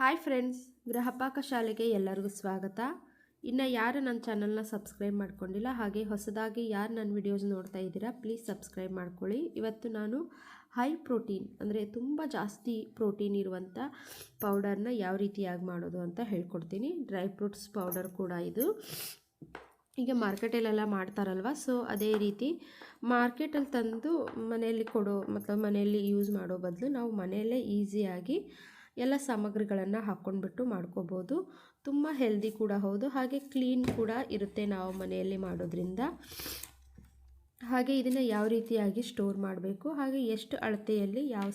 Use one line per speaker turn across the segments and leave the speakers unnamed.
Hi friends, Gruhapaka ಶಾಲೆಗೆ ಎಲ್ಲರಿಗೂ ಸ್ವಾಗತ. ಇನ್ನು ಯಾರು ನನ್ನ ಚಾನಲ್ನ ಸಬ್ಸ್ಕ್ರೈಬ್ ಮಾಡ್ಕೊಂಡಿಲ್ಲ, ಹಾಗೆ ಹೊಸದಾಗಿ ಯಾರು ನನ್ನ ವಿಡಿಯೋಸ್ ನೋಡ್ತಾ ಇದ್ದೀರಾ, ಪ್ಲೀಸ್ ಸಬ್ಸ್ಕ್ರೈಬ್ ಮಾಡ್ಕೊಳ್ಳಿ. ಇವತ್ತು ನಾನು ಹೈ ಪ್ರೋಟೀನ್, ಅಂದರೆ ತುಂಬ ಜಾಸ್ತಿ ಪ್ರೋಟೀನ್ ಇರುವಂಥ ಪೌಡರ್ನ ಯಾವ ರೀತಿಯಾಗಿ ಮಾಡೋದು ಅಂತ ಹೇಳ್ಕೊಡ್ತೀನಿ. ಡ್ರೈ ಫ್ರೂಟ್ಸ್ ಪೌಡರ್ ಕೂಡ ಇದು. ಈಗ ಮಾರ್ಕೆಟಲ್ಲೆಲ್ಲ ಮಾಡ್ತಾರಲ್ವ, ಸೊ ಅದೇ ರೀತಿ ಮಾರ್ಕೆಟಲ್ಲಿ ತಂದು ಮನೆಯಲ್ಲಿ ಕೊಡೋ, ಮತ್ತು ಮನೆಯಲ್ಲಿ ಯೂಸ್ ಮಾಡೋ ಬದಲು ನಾವು ಮನೆಯಲ್ಲೇ ಈಸಿಯಾಗಿ ಎಲ್ಲ ಸಾಮಗ್ರಿಗಳನ್ನು ಹಾಕ್ಕೊಂಡ್ಬಿಟ್ಟು ಮಾಡ್ಕೋಬೋದು. ತುಂಬ ಹೆಲ್ದಿ ಕೂಡ ಹೌದು. ಹಾಗೆ ಕ್ಲೀನ್ ಕೂಡ ಇರುತ್ತೆ ನಾವು ಮನೆಯಲ್ಲಿ ಮಾಡೋದ್ರಿಂದ. ಹಾಗೆ ಇದನ್ನು ಯಾವ ರೀತಿಯಾಗಿ ಸ್ಟೋರ್ ಮಾಡಬೇಕು, ಹಾಗೆ ಎಷ್ಟು ಅಳತೆಯಲ್ಲಿ ಯಾವ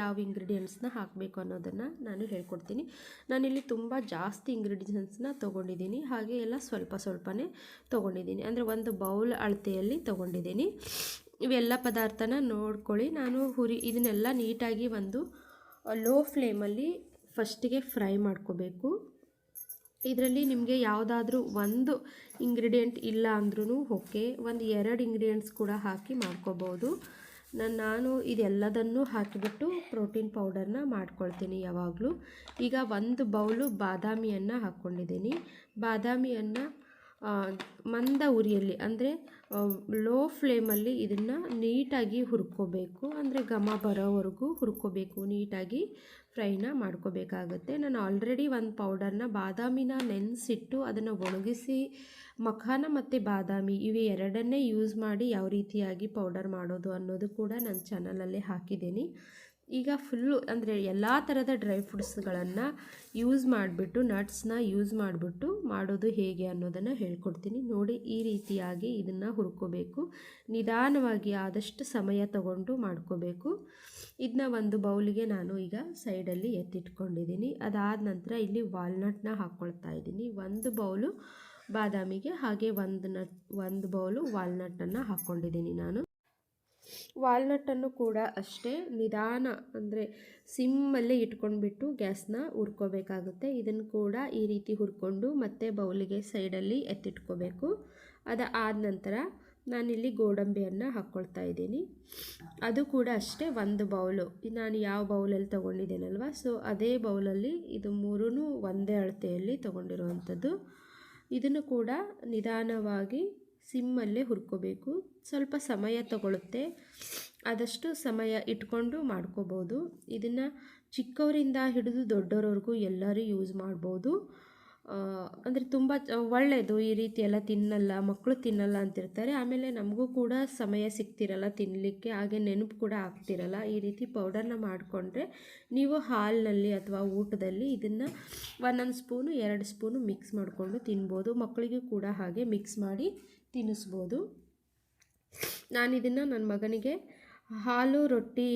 ಯಾವ ಇಂಗ್ರೀಡಿಯೆಂಟ್ಸ್ನ ಹಾಕಬೇಕು ಅನ್ನೋದನ್ನು ನಾನು ಹೇಳ್ಕೊಡ್ತೀನಿ. ನಾನಿಲ್ಲಿ ತುಂಬ ಜಾಸ್ತಿ ಇಂಗ್ರೀಡಿಯೆಂಟ್ಸ್ನ ತೊಗೊಂಡಿದ್ದೀನಿ. ಹಾಗೆ ಎಲ್ಲ ಸ್ವಲ್ಪ ಸ್ವಲ್ಪನೇ ತೊಗೊಂಡಿದ್ದೀನಿ. ಅಂದರೆ ಒಂದು ಬೌಲ್ ಅಳತೆಯಲ್ಲಿ ತೊಗೊಂಡಿದ್ದೀನಿ. ಇವೆಲ್ಲ ಪದಾರ್ಥನ ನೋಡ್ಕೊಳ್ಳಿ. ನಾನು ಹುರಿ, ಇದನ್ನೆಲ್ಲ ನೀಟಾಗಿ ಒಂದು ಲೋ ಫ್ಲೇಮಲ್ಲಿ ಫಸ್ಟಿಗೆ ಫ್ರೈ ಮಾಡ್ಕೋಬೇಕು. ಇದರಲ್ಲಿ ನಿಮಗೆ ಯಾವುದಾದ್ರೂ ಒಂದು ಇಂಗ್ರೀಡಿಯೆಂಟ್ ಇಲ್ಲ ಅಂದ್ರೂ ಓಕೆ ಒಂದು ಎರಡು ಇಂಗ್ರೀಡಿಯೆಂಟ್ಸ್ ಕೂಡ ಹಾಕಿ ಮಾಡ್ಕೋಬೋದು. ನಾನು ನಾನು ಇದೆಲ್ಲದನ್ನು ಹಾಕಿಬಿಟ್ಟು ಪ್ರೋಟೀನ್ ಪೌಡರ್ನ ಮಾಡ್ಕೊಳ್ತೀನಿ ಯಾವಾಗಲೂ. ಈಗ ಒಂದು ಬೌಲು ಬಾದಾಮಿಯನ್ನು ಹಾಕ್ಕೊಂಡಿದ್ದೀನಿ ಬಾದಾಮಿಯನ್ನು ಮಂದ ಉರಿಯಲ್ಲಿ, ಅಂದರೆ ಲೋ ಫ್ಲೇಮಲ್ಲಿ ಇದನ್ನು ನೀಟಾಗಿ ಹುರ್ಕೋಬೇಕು. ಅಂದರೆ, ಘಮ ಬರೋವರೆಗೂ ಹುರ್ಕೋಬೇಕು. ನೀಟಾಗಿ ಫ್ರೈನ ಮಾಡ್ಕೋಬೇಕಾಗುತ್ತೆ. ನಾನು ಆಲ್ರೆಡಿ ಒಂದು ಪೌಡರ್ನ ಬಾದಾಮಿನ ನೆನೆಸಿಟ್ಟು ಅದನ್ನು ಒಣಗಿಸಿ, ಮಖಾನ ಮತ್ತು ಬಾದಾಮಿ ಇವು ಎರಡನ್ನೇ ಯೂಸ್ ಮಾಡಿ ಯಾವ ರೀತಿಯಾಗಿ ಪೌಡರ್ ಮಾಡೋದು ಅನ್ನೋದು ಕೂಡ ನನ್ನ ಚಾನಲಲ್ಲಿ ಹಾಕಿದ್ದೀನಿ. ಈಗ ಫುಲ್ಲು ಅಂದರೆ ಎಲ್ಲ ಥರದ ಡ್ರೈ ಫ್ರೂಟ್ಸ್ಗಳನ್ನು ಯೂಸ್ ಮಾಡಿಬಿಟ್ಟು ನಟ್ಸ್ನ ಯೂಸ್ ಮಾಡಿಬಿಟ್ಟು ಮಾಡೋದು ಹೇಗೆ ಅನ್ನೋದನ್ನು ಹೇಳ್ಕೊಡ್ತೀನಿ. ನೋಡಿ ಈ ರೀತಿಯಾಗಿ ಇದನ್ನು ಹುರ್ಕೋಬೇಕು. ನಿಧಾನವಾಗಿ ಆದಷ್ಟು ಸಮಯ ತಗೊಂಡು ಮಾಡ್ಕೋಬೇಕು. ಇದನ್ನ ಒಂದು ಬೌಲಿಗೆ ನಾನು ಈಗ ಸೈಡಲ್ಲಿ ಎತ್ತಿಟ್ಕೊಂಡಿದ್ದೀನಿ. ಅದಾದ ನಂತರ ಇಲ್ಲಿ ವಾಲ್ನಟ್ನ ಹಾಕ್ಕೊಳ್ತಾ ಇದ್ದೀನಿ. ಒಂದು ಬೌಲು ಬಾದಾಮಿಗೆ ಹಾಗೆ ಒಂದು ನಟ್ ಒಂದು ಬೌಲು ವಾಲ್ನಟನ್ನು ಹಾಕ್ಕೊಂಡಿದ್ದೀನಿ ನಾನು. ವಾಲ್ನಟ್ಟನ್ನು ಕೂಡ ಅಷ್ಟೇ ನಿಧಾನ ಅಂದರೆ ಸಿಮ್ಮಲ್ಲೇ ಇಟ್ಕೊಂಡ್ಬಿಟ್ಟು ಗ್ಯಾಸ್ನ ಹುರ್ಕೋಬೇಕಾಗುತ್ತೆ. ಇದನ್ನು ಕೂಡ ಈ ರೀತಿ ಹುರ್ಕೊಂಡು ಮತ್ತೆ ಬೌಲಿಗೆ ಸೈಡಲ್ಲಿ ಎತ್ತಿಟ್ಕೋಬೇಕು. ಅದು ಆದ ನಂತರ ನಾನಿಲ್ಲಿ ಗೋಡಂಬಿಯನ್ನು ಹಾಕ್ಕೊಳ್ತಾ ಇದ್ದೀನಿ. ಅದು ಕೂಡ ಅಷ್ಟೇ ಒಂದು ಬೌಲು. ನಾನು ಯಾವ ಬೌಲಲ್ಲಿ ತೊಗೊಂಡಿದ್ದೇನಲ್ವ? ಸೊ, ಅದೇ ಬೌಲಲ್ಲಿ ಇದು ಮೂರೂ ಒಂದೇ ಅಳತೆಯಲ್ಲಿ ತೊಗೊಂಡಿರುವಂಥದ್ದು. ಇದನ್ನು ಕೂಡ ನಿಧಾನವಾಗಿ ಸಿಮ್ಮಲ್ಲೇ ಹುರ್ಕೋಬೇಕು. ಸ್ವಲ್ಪ ಸಮಯ ತಗೊಳುತ್ತೆ. ಆದಷ್ಟು ಸಮಯ ಇಟ್ಕೊಂಡು ಮಾಡ್ಕೋಬೋದು. ಇದನ್ನು ಚಿಕ್ಕವರಿಂದ ಹಿಡಿದು ದೊಡ್ಡವರವರೆಗೂ ಎಲ್ಲರೂ ಯೂಸ್ ಮಾಡ್ಬೋದು. ಅಂದರೆ ತುಂಬ ಒಳ್ಳೆಯದು ಈ ರೀತಿ ಎಲ್ಲ ತಿನ್ನಲ್ಲ ಮಕ್ಕಳು ತಿನ್ನಲ್ಲ ಅಂತಿರ್ತಾರೆ. ಆಮೇಲೆ ನಮಗೂ ಕೂಡ ಸಮಯ ಸಿಗ್ತಿರಲ್ಲ ತಿನ್ನಲಿಕ್ಕೆ ಹಾಗೆ ನೆನಪು ಕೂಡ ಆಗ್ತಿರಲ್ಲ. ಈ ರೀತಿ ಪೌಡರ್ನ ಮಾಡಿಕೊಂಡ್ರೆ ನೀವು ಹಾಲಿನಲ್ಲಿ ಅಥವಾ ಊಟದಲ್ಲಿ ಇದನ್ನು ಒಂದೊಂದು ಸ್ಪೂನು, ಎರಡು ಸ್ಪೂನು ಮಿಕ್ಸ್ ಮಾಡಿಕೊಂಡು ತಿನ್ಬೋದು. ಮಕ್ಕಳಿಗೂ ಕೂಡ ಹಾಗೆ ಮಿಕ್ಸ್ ಮಾಡಿ ತಿನ್ನಿಸ್ಬೋದು. ನಾನು ಇದನ್ನು ನನ್ನ ಮಗನಿಗೆ ಹಾಲು ರೊಟ್ಟಿ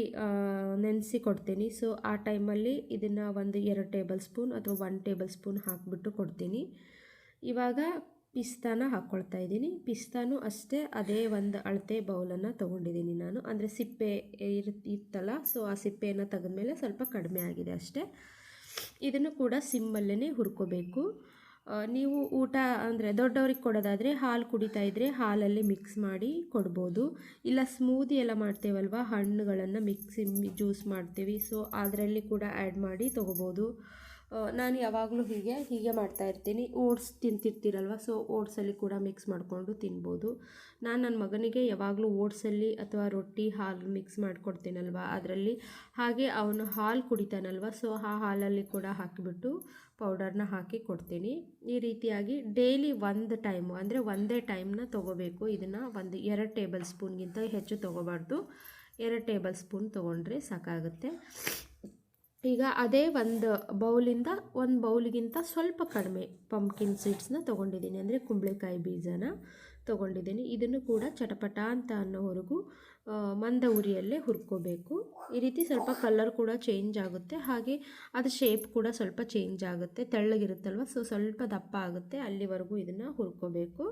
ನೆನೆಸಿ ಕೊಡ್ತೀನಿ. ಸೊ ಆ ಟೈಮಲ್ಲಿ ಇದನ್ನು ಒಂದು ಎರಡು ಟೇಬಲ್ ಸ್ಪೂನ್ ಅಥವಾ ಒನ್ ಟೇಬಲ್ ಸ್ಪೂನ್ ಹಾಕಿಬಿಟ್ಟು ಕೊಡ್ತೀನಿ. ಇವಾಗ ಪಿಸ್ತಾನ ಹಾಕ್ಕೊಳ್ತಾ ಇದ್ದೀನಿ. ಪಿಸ್ತಾನು ಅಷ್ಟೇ, ಅದೇ ಒಂದು ಅಳತೆ ಬೌಲನ್ನು ತೊಗೊಂಡಿದ್ದೀನಿ ನಾನು. ಅಂದರೆ ಸಿಪ್ಪೆ ಇತ್ತಲ್ಲ ಸೊ ಆ ಸಿಪ್ಪೆಯನ್ನು ತೆಗೆದ್ಮೇಲೆ ಸ್ವಲ್ಪ ಕಡಿಮೆ ಆಗಿದೆ ಅಷ್ಟೇ. ಇದನ್ನು ಕೂಡ ಸಿಮ್ಮಲ್ಲೇ ಹುರ್ಕೋಬೇಕು. ನೀವು ಊಟ ಅಂದರೆ ದೊಡ್ಡವ್ರಿಗೆ ಕೊಡೋದಾದರೆ ಹಾಲು ಕುಡಿತಾ ಇದ್ದರೆ ಹಾಲಲ್ಲಿ ಮಿಕ್ಸ್ ಮಾಡಿ ಕೊಡ್ಬೋದು. ಇಲ್ಲ ಸ್ಮೂದಿ ಎಲ್ಲ ಮಾಡ್ತೇವಲ್ವ, ಹಣ್ಣುಗಳನ್ನು ಮಿಕ್ಸಿ ಜ್ಯೂಸ್ ಮಾಡ್ತೀವಿ. ಸೊ ಅದರಲ್ಲಿ ಕೂಡ ಆ್ಯಡ್ ಮಾಡಿ ತೊಗೋಬೋದು. ನಾನು ಯಾವಾಗಲೂ ಹೀಗೆ ಹೀಗೆ ಮಾಡ್ತಾ ಇರ್ತೀನಿ. ಓಟ್ಸ್ ತಿಂತಿರ್ತೀರಲ್ವ ಸೊ ಓಟ್ಸಲ್ಲಿ ಕೂಡ ಮಿಕ್ಸ್ ಮಾಡಿಕೊಂಡು ತಿನ್ಬೋದು. ನಾನು ನನ್ನ ಮಗನಿಗೆ ಯಾವಾಗಲೂ ಓಟ್ಸಲ್ಲಿ ಅಥವಾ ರೊಟ್ಟಿ, ಹಾಲು ಮಿಕ್ಸ್ ಮಾಡಿಕೊಡ್ತೀನಲ್ವ, ಅದರಲ್ಲಿ. ಹಾಗೆ ಅವನು ಹಾಲು ಕುಡಿತಾನಲ್ವ ಸೊ ಆ ಹಾಲಲ್ಲಿ ಕೂಡ ಹಾಕಿಬಿಟ್ಟು ಪೌಡರ್ನ ಹಾಕಿ ಕೊಡ್ತೀನಿ. ಈ ರೀತಿಯಾಗಿ ಡೈಲಿ ಒಂದು ಟೈಮು, ಅಂದರೆ ಒಂದೇ ಟೈಮ್ನ ತೊಗೋಬೇಕು. ಇದನ್ನು ಒಂದು ಎರಡು ಟೇಬಲ್ ಸ್ಪೂನ್ಗಿಂತ ಹೆಚ್ಚು ತೊಗೋಬಾರ್ದು. ಎರಡು ಟೇಬಲ್ ಸ್ಪೂನ್ ತೊಗೊಂಡ್ರೆ ಸಾಕಾಗುತ್ತೆ. ಈಗ ಅದೇ ಒಂದು ಬೌಲಿಂದ ಒಂದು ಬೌಲಿಗಿಂತ ಸ್ವಲ್ಪ ಕಡಿಮೆ ಪಂಪ್ಕಿನ್ ಸೀಡ್ಸ್ನ ತೊಗೊಂಡಿದ್ದೀನಿ. ಅಂದರೆ ಕುಂಬಳಕಾಯಿ ಬೀಜನ ತೊಗೊಂಡಿದ್ದೀನಿ. ಇದನ್ನು ಕೂಡ ಚಟಪಟ ಅಂತ ಅನ್ನೋವರೆಗೂ ಮಂದ ಉರಿಯಲ್ಲೇ ಹುರ್ಕೋಬೇಕು. ಈ ರೀತಿ ಸ್ವಲ್ಪ ಕಲರ್ ಕೂಡ ಚೇಂಜ್ ಆಗುತ್ತೆ. ಹಾಗೆ ಅದು ಶೇಪ್ ಕೂಡ ಸ್ವಲ್ಪ ಚೇಂಜ್ ಆಗುತ್ತೆ. ತೆಳ್ಳಗಿರುತ್ತಲ್ವ? ಸೊ ಸ್ವಲ್ಪ ದಪ್ಪ ಆಗುತ್ತೆ. ಅಲ್ಲಿವರೆಗೂ ಇದನ್ನು ಹುರ್ಕೋಬೇಕು.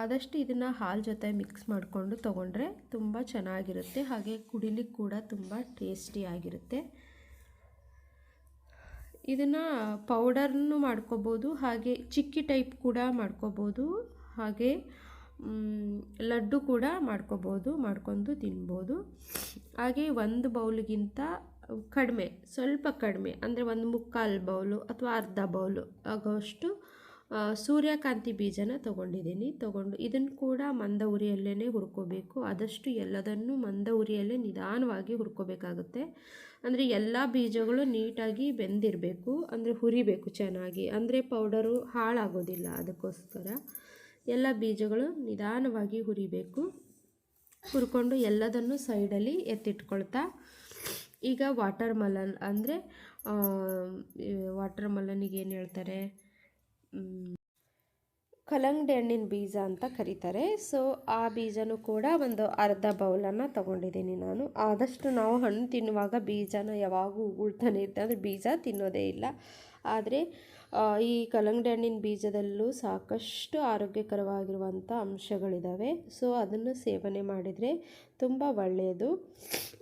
ಆದಷ್ಟು ಇದನ್ನು ಹಾಲು ಜೊತೆ ಮಿಕ್ಸ್ ಮಾಡಿಕೊಂಡು ತೊಗೊಂಡ್ರೆ ತುಂಬ ಚೆನ್ನಾಗಿರುತ್ತೆ. ಹಾಗೆ ಕುಡಿಲಿಕ್ಕೆ ಕೂಡ ತುಂಬ ಟೇಸ್ಟಿಯಾಗಿರುತ್ತೆ ಇದನ್ನು ಪೌಡರ್ನು ಮಾಡ್ಕೋಬೋದು, ಹಾಗೆ ಚಿಕ್ಕಿ ಟೈಪ್ ಕೂಡ ಮಾಡ್ಕೋಬೋದು, ಹಾಗೆ ಲಡ್ಡು ಕೂಡ ಮಾಡ್ಕೋಬೋದು, ಮಾಡ್ಕೊಂಡು ತಿನ್ಬೋದು. ಹಾಗೆ ಒಂದು ಬೌಲ್ಗಿಂತ ಕಡಿಮೆ, ಸ್ವಲ್ಪ ಕಡಿಮೆ, ಅಂದರೆ ಒಂದು ಮುಕ್ಕಾಲು ಬೌಲು ಅಥವಾ ಅರ್ಧ ಬೌಲು ಆಗೋಷ್ಟು ಸೂರ್ಯಕಾಂತಿ ಬೀಜನ ತೊಗೊಂಡಿದ್ದೀನಿ. ತೊಗೊಂಡು ಇದನ್ನು ಕೂಡ ಮಂದ ಉರಿಯಲ್ಲೇ ಹುರ್ಕೋಬೇಕು. ಆದಷ್ಟು ಎಲ್ಲದನ್ನು ಮಂದ ಉರಿಯಲ್ಲೇ ನಿಧಾನವಾಗಿ ಹುರ್ಕೋಬೇಕಾಗುತ್ತೆ. ಅಂದರೆ ಎಲ್ಲ ಬೀಜಗಳು ನೀಟಾಗಿ ಬೆಂದಿರಬೇಕು. ಅಂದರೆ ಹುರಿಬೇಕು ಚೆನ್ನಾಗಿ. ಅಂದರೆ ಪೌಡರು ಹಾಳಾಗೋದಿಲ್ಲ ಅದಕ್ಕೋಸ್ಕರ. ಎಲ್ಲ ಬೀಜಗಳು ನಿಧಾನವಾಗಿ ಹುರಿಬೇಕು. ಹುರ್ಕೊಂಡು ಎಲ್ಲದನ್ನು ಸೈಡಲ್ಲಿ ಎತ್ತಿಟ್ಕೊಳ್ತಾ. ಈಗ ವಾಟರ್ ಮಲನ್ ಅಂದರೆ ವಾಟರ್ ಮಲನಿಗೆ ಏನು ಹೇಳ್ತಾರೆ? ಮ್, ಕಲ್ಲಂಗಡಿ ಹಣ್ಣಿನ ಬೀಜ ಅಂತ ಕರೀತಾರೆ. ಸೊ ಆ ಬೀಜನೂ ಕೂಡ ಒಂದು ಅರ್ಧ ಬೌಲನ್ನು ತೊಗೊಂಡಿದ್ದೀನಿ ನಾನು. ಆದಷ್ಟು ನಾವು ಹಣ್ಣು ತಿನ್ನುವಾಗ ಬೀಜನ ಯಾವಾಗೂ ಉಗುಳ್ತಾನೆ ಇರ್ತದೆ ಅಂದರೆ ಬೀಜ ತಿನ್ನೋದೇ ಇಲ್ಲ. ಆದರೆ ಈ ಕಲ್ಲಂಗಡಿ ಹಣ್ಣಿನ ಬೀಜದಲ್ಲೂ ಸಾಕಷ್ಟು ಆರೋಗ್ಯಕರವಾಗಿರುವಂಥ ಅಂಶಗಳಿದ್ದಾವೆ ಸೊ ಅದನ್ನು ಸೇವನೆ ಮಾಡಿದರೆ ತುಂಬ ಒಳ್ಳೆಯದು.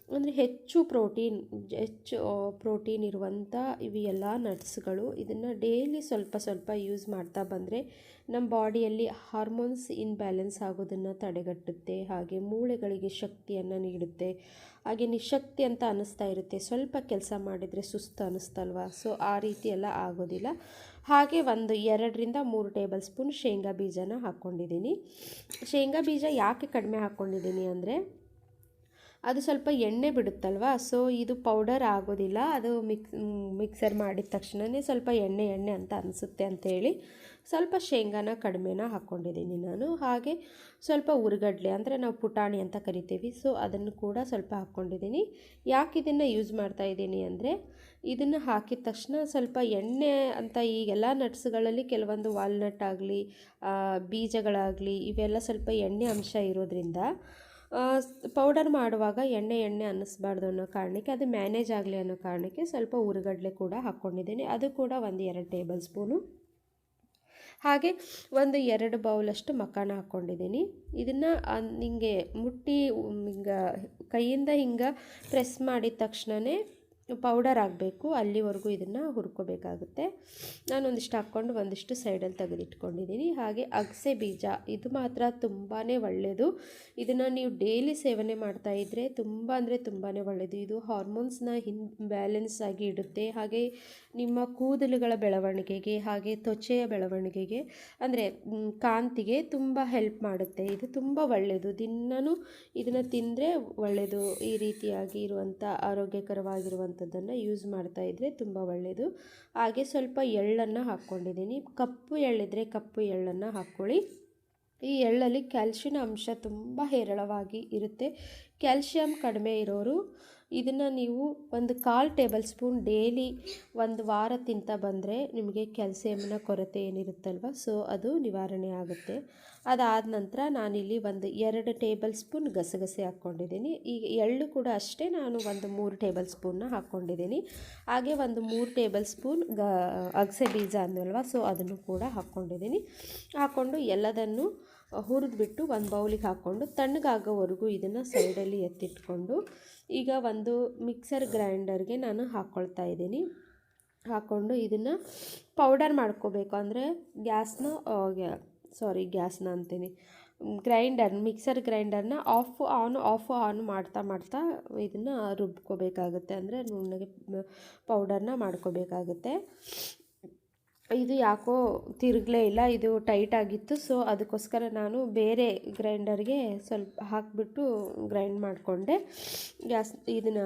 ಅಂದರೆ ಹೆಚ್ಚು ಪ್ರೋಟೀನ್ ಹೆಚ್ಚು ಪ್ರೋಟೀನ್ ಇರುವಂಥ ಇವು ಎಲ್ಲ ನಟ್ಸ್ಗಳು ಇದನ್ನು ಡೈಲಿ ಸ್ವಲ್ಪ ಸ್ವಲ್ಪ ಯೂಸ್ ಮಾಡ್ತಾ ಬಂದರೆ ನಮ್ಮ ಬಾಡಿಯಲ್ಲಿ ಹಾರ್ಮೋನ್ಸ್ ಇನ್ಬ್ಯಾಲೆನ್ಸ್ ಆಗೋದನ್ನು ತಡೆಗಟ್ಟುತ್ತೆ, ಹಾಗೆ ಮೂಳೆಗಳಿಗೆ ಶಕ್ತಿಯನ್ನು ನೀಡುತ್ತೆ, ಹಾಗೆ ನಿಶಕ್ತಿ ಅಂತ ಅನ್ನಿಸ್ತಾ ಇರುತ್ತೆ. ಸ್ವಲ್ಪ ಕೆಲಸ ಮಾಡಿದರೆ ಸುಸ್ತು ಅನ್ನಿಸ್ತಲ್ವ? ಸೊ ಆ ರೀತಿ ಎಲ್ಲ ಆಗೋದಿಲ್ಲ. ಹಾಗೆ ಒಂದು ಎರಡರಿಂದ ಮೂರು ಟೇಬಲ್ ಸ್ಪೂನ್ ಶೇಂಗಾ ಬೀಜನ ಹಾಕ್ಕೊಂಡಿದ್ದೀನಿ ಶೇಂಗಾ ಬೀಜ ಯಾಕೆ ಕಡಿಮೆ ಹಾಕ್ಕೊಂಡಿದ್ದೀನಿ ಅಂದರೆ ಅದು ಸ್ವಲ್ಪ ಎಣ್ಣೆ ಬಿಡುತ್ತಲ್ವ? ಸೊ ಇದು ಪೌಡರ್ ಆಗೋದಿಲ್ಲ. ಅದು ಮಿಕ್ಸ್ ಮಿಕ್ಸರ್ ಮಾಡಿದ ತಕ್ಷಣವೇ ಸ್ವಲ್ಪ ಎಣ್ಣೆ ಎಣ್ಣೆ ಅಂತ ಅನಿಸುತ್ತೆ ಅಂತೇಳಿ ಸ್ವಲ್ಪ ಶೇಂಗಾನ ಕಡಿಮೆನ ಹಾಕ್ಕೊಂಡಿದ್ದೀನಿ ನಾನು. ಹಾಗೆ ಸ್ವಲ್ಪ ಉರುಗಡ್ಲೆ, ಅಂದರೆ ನಾವು ಪುಟಾಣಿ ಅಂತ ಕರಿತೀವಿ. ಸೊ ಅದನ್ನು ಕೂಡ ಸ್ವಲ್ಪ ಹಾಕ್ಕೊಂಡಿದ್ದೀನಿ ಯಾಕೆ ಇದನ್ನು ಯೂಸ್ ಮಾಡ್ತಾ ಇದ್ದೀನಿ ಅಂದರೆ, ಇದನ್ನು ಹಾಕಿದ ತಕ್ಷಣ ಸ್ವಲ್ಪ ಎಣ್ಣೆ ಅಂತ ಈಗೆಲ್ಲ ನಟ್ಸ್ಗಳಲ್ಲಿ ಕೆಲವೊಂದು ವಾಲ್ನಟ್ ಆಗಲಿ ಬೀಜಗಳಾಗಲಿ, ಇವೆಲ್ಲ ಸ್ವಲ್ಪ ಎಣ್ಣೆ ಅಂಶ ಇರೋದ್ರಿಂದ ಪೌಡರ್ ಮಾಡುವಾಗ ಎಣ್ಣೆ ಎಣ್ಣೆ ಅನ್ನಿಸ್ಬಾರ್ದು ಅನ್ನೋ ಕಾರಣಕ್ಕೆ, ಅದು ಮ್ಯಾನೇಜ್ ಆಗಲಿ ಅನ್ನೋ ಕಾರಣಕ್ಕೆ ಸ್ವಲ್ಪ ಉರುಗಡ್ಲೆ ಕೂಡ ಹಾಕ್ಕೊಂಡಿದ್ದೀನಿ. ಅದು ಕೂಡ ಒಂದು ಎರಡು ಟೇಬಲ್ ಸ್ಪೂನು ಹಾಗೆ ಒಂದು ಎರಡು ಬೌಲಷ್ಟು ಮಕಾನ ಹಾಕ್ಕೊಂಡಿದ್ದೀನಿ. ಇದನ್ನು ಹಿಂಗೆ ಮುಟ್ಟಿ, ಹಿಂಗೆ ಕೈಯಿಂದ ಹಿಂಗೆ ಪ್ರೆಸ್ ಮಾಡಿದ ತಕ್ಷಣವೇ ಪೌಡರ್ ಆಗಬೇಕು ಅಲ್ಲಿವರೆಗೂ ಇದನ್ನು ಹುರ್ಕೋಬೇಕಾಗುತ್ತೆ. ನಾನು ಒಂದಿಷ್ಟು ಹಾಕ್ಕೊಂಡು ಒಂದಿಷ್ಟು ಸೈಡಲ್ಲಿ ತೆಗೆದಿಟ್ಕೊಂಡಿದ್ದೀನಿ. ಹಾಗೆ ಅಗಸೆ ಬೀಜ, ಇದು ಮಾತ್ರ ತುಂಬಾ ಒಳ್ಳೆಯದು ಇದನ್ನು ನೀವು ಡೈಲಿ ಸೇವನೆ ಮಾಡ್ತಾ ಇದ್ದರೆ ತುಂಬ ಅಂದರೆ ತುಂಬಾ ಒಳ್ಳೆಯದು ಇದು ಹಾರ್ಮೋನ್ಸ್ನ ಹಿನ್, ಬ್ಯಾಲೆನ್ಸ್ ಆಗಿ ಇಡುತ್ತೆ. ಹಾಗೆ ನಿಮ್ಮ ಕೂದಲುಗಳ ಬೆಳವಣಿಗೆಗೆ, ಹಾಗೆ ತ್ವಚೆಯ ಬೆಳವಣಿಗೆಗೆ, ಅಂದರೆ ಕಾಂತಿಗೆ ತುಂಬ ಹೆಲ್ಪ್ ಮಾಡುತ್ತೆ. ಇದು ತುಂಬ ಒಳ್ಳೆಯದು ದಿನವೂ ಇದನ್ನು ತಿಂದರೆ ಒಳ್ಳೆಯದು ಈ ರೀತಿಯಾಗಿ ಇರುವಂಥ ಆರೋಗ್ಯಕರವಾಗಿರುವಂಥದ್ದನ್ನು ಯೂಸ್ ಮಾಡ್ತಾ ಇದ್ದರೆ ತುಂಬ ಒಳ್ಳೆಯದು ಹಾಗೆ ಸ್ವಲ್ಪ ಎಳ್ಳನ್ನು ಹಾಕ್ಕೊಂಡಿದ್ದೀನಿ. ಕಪ್ಪು ಎಳ್ಳಿದ್ರೆ ಕಪ್ಪು ಎಳ್ಳನ್ನು ಹಾಕ್ಕೊಳ್ಳಿ. ಈ ಎಳ್ಳಲ್ಲಿ ಕ್ಯಾಲ್ಶಿಯಂ ಅಂಶ ತುಂಬ ಹೇರಳವಾಗಿ ಇರುತ್ತೆ. ಕ್ಯಾಲ್ಶಿಯಂ ಕಡಿಮೆ ಇರೋರು ಇದನ್ನು ನೀವು ಒಂದು ಕಾಲು ಟೇಬಲ್ ಸ್ಪೂನ್ ಡೇಲಿ ಒಂದು ವಾರ ತಿಂತ ಬಂದರೆ ನಿಮಗೆ ಕ್ಯಾಲ್ಸಿಯಮ್ನ ಕೊರತೆ ಏನಿರುತ್ತಲ್ವ? ಸೊ, ಅದು ನಿವಾರಣೆ ಆಗುತ್ತೆ. ಅದಾದ ನಂತರ ನಾನಿಲ್ಲಿ ಒಂದು ಎರಡು ಟೇಬಲ್ ಸ್ಪೂನ್ ಗಸಗಸೆ ಹಾಕ್ಕೊಂಡಿದ್ದೀನಿ. ಈಗ ಎಳ್ಳು ಕೂಡ ಅಷ್ಟೇ ನಾನು ಒಂದು ಮೂರು ಟೇಬಲ್ ಸ್ಪೂನ್ನ ಹಾಕ್ಕೊಂಡಿದ್ದೀನಿ. ಹಾಗೆ ಒಂದು ಮೂರು ಟೇಬಲ್ ಸ್ಪೂನ್ ಗ, ಅಗಸೆ ಬೀಜ ಅಂದಲ್ವ ಸೊ, ಅದನ್ನು ಕೂಡ ಹಾಕ್ಕೊಂಡಿದ್ದೀನಿ. ಹಾಕ್ಕೊಂಡು ಎಲ್ಲದನ್ನು ಹುರಿದ್ಬಿಟ್ಟು ಒಂದು ಬೌಲಿಗೆ ಹಾಕ್ಕೊಂಡು ತಣ್ಣಗಾಗೋವರೆಗೂ ಇದನ್ನು ಸೈಡಲ್ಲಿ ಎತ್ತಿಟ್ಕೊಂಡು ಈಗ ಒಂದು ಮಿಕ್ಸರ್ ಗ್ರೈಂಡರ್ಗೆ ನಾನು ಹಾಕ್ಕೊಳ್ತಾ ಇದ್ದೀನಿ. ಹಾಕ್ಕೊಂಡು ಇದನ್ನು ಪೌಡರ್ ಮಾಡ್ಕೋಬೇಕು. ಅಂದರೆ ಗ್ಯಾಸ್ನ ಸಾರಿ ಗ್ಯಾಸ್ನ ಅಂತೀನಿ. ಗ್ರೈಂಡರ್ ಮಿಕ್ಸರ್ ಗ್ರೈಂಡರ್ನ ಆಫ್ ಆನ್ ಆಫ್ ಆನ್ ಮಾಡ್ತಾ ಮಾಡ್ತಾ ಇದನ್ನು ರುಬ್ಕೋಬೇಕಾಗುತ್ತೆ. ಅಂದರೆ ನುಣ್ಣಗೆ ಪೌಡರ್ನ ಮಾಡ್ಕೋಬೇಕಾಗುತ್ತೆ. ಇದು ಯಾಕೋ ತಿರುಗಲೇ ಇಲ್ಲ, ಇದು ಟೈಟ್ ಆಗಿತ್ತು, ಸೊ ಅದಕ್ಕೋಸ್ಕರ ನಾನು ಬೇರೆ ಗ್ರೈಂಡರ್ಗೆ ಸ್ವಲ್ಪ ಹಾಕಿಬಿಟ್ಟು ಗ್ರೈಂಡ್ ಮಾಡಿಕೊಂಡೆ. ಗ್ಯಾಸ್ ಇದನ್ನು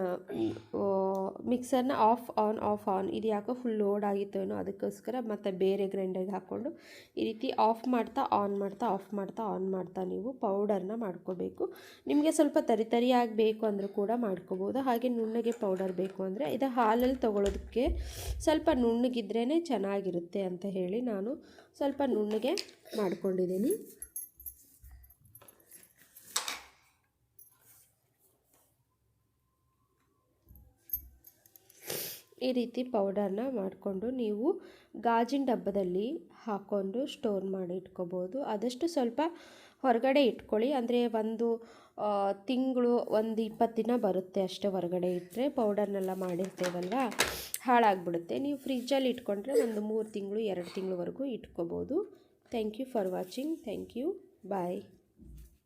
ಮಿಕ್ಸರ್ನ ಆಫ್, ಆನ್ ಆಫ್, ಆನ್, ಇದು ಯಾಕೋ ಫುಲ್ ಲೋಡ್ ಆಗಿತ್ತು ಏನೋ ಅದಕ್ಕೋಸ್ಕರ ಮತ್ತು ಬೇರೆ ಗ್ರೈಂಡರ್ಗೆ ಹಾಕ್ಕೊಂಡು ಈ ರೀತಿ ಆಫ್ ಮಾಡ್ತಾ, ಆನ್ ಮಾಡ್ತಾ, ಆಫ್ ಮಾಡ್ತಾ, ಆನ್ ಮಾಡ್ತಾ ನೀವು ಪೌಡರ್ನ ಮಾಡ್ಕೋಬೇಕು. ನಿಮಗೆ ಸ್ವಲ್ಪ ತರಿತರಿಯಾಗಿ ಬೇಕು ಅಂದರೂ ಕೂಡ ಮಾಡ್ಕೋಬೋದು. ಹಾಗೆ ನುಣ್ಣಗೆ ಪೌಡರ್ ಬೇಕು ಅಂದರೆ ಇದು ಹಾಲಲ್ಲಿ ತೊಗೊಳೋದಕ್ಕೆ ಸ್ವಲ್ಪ ನುಣ್ಣಗಿದ್ರೇ ಚೆನ್ನಾಗಿರುತ್ತೆ. ಅಂತ ಹೇಳಿ ನಾನು ಸ್ವಲ್ಪ ನುಣ್ಣಗೆ ಮಾಡ್ಕೊಂಡಿದ್ದೀನಿ. ಈ ರೀತಿ ಪೌಡರ್ನ ಮಾಡಿಕೊಂಡು ನೀವು ಗಾಜಿನ ಡಬ್ಬದಲ್ಲಿ ಹಾಕ್ಕೊಂಡು ಸ್ಟೋರ್ ಮಾಡಿ ಇಟ್ಕೋಬೋದು. ಆದಷ್ಟು ಸ್ವಲ್ಪ ಹೊರಗಡೆ ಇಟ್ಕೊಳ್ಳಿ. ಅಂದರೆ ಒಂದು ತಿಂಗಳು ಒಂದು ಇಪ್ಪತ್ತು ದಿನ ಬರುತ್ತೆ ಅಷ್ಟೇ ಹೊರಗಡೆ ಇಟ್ಟರೆ ಪೌಡರ್ನೆಲ್ಲ ಮಾಡಿರ್ತೇವಲ್ವ? ಹಾಳಾಗ್ಬಿಡುತ್ತೆ. ನೀವು ಫ್ರಿಜ್ಜಲ್ಲಿ ಇಟ್ಕೊಂಡ್ರೆ ಒಂದು ಮೂರು ತಿಂಗಳು, ಎರಡು ತಿಂಗಳವರೆಗೂ ಇಟ್ಕೋಬೋದು. Thank you for watching. Thank you. Bye.